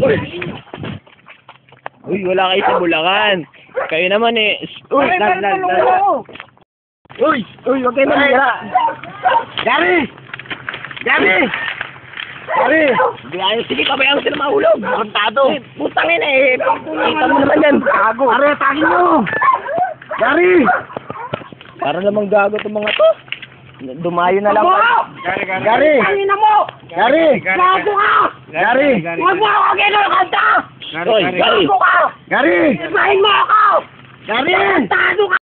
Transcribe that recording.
Uy! Uy, wala kayo sa Bulacan. Kayo naman eh. Uy, lag, lag, lag. Uy! Uy, huwag kayo manira. Gary! Gary! Gary! Gary, sige, pabayaan ko sila mahulog. Kontado. Eh, putang ina eh. Kita mo naman yan. Gago. Are, atake nyo! Gary! Para namang gago itong mga to. Dumayo na lang. Gary, Gary. Gary! Mo! Gary! Gago ka! Gary! Gary, Huwag mo ako kinakanta! Gary, Gary. Gary! Gago ka! Gary! Isahin mo ako! Gary! Tado ka!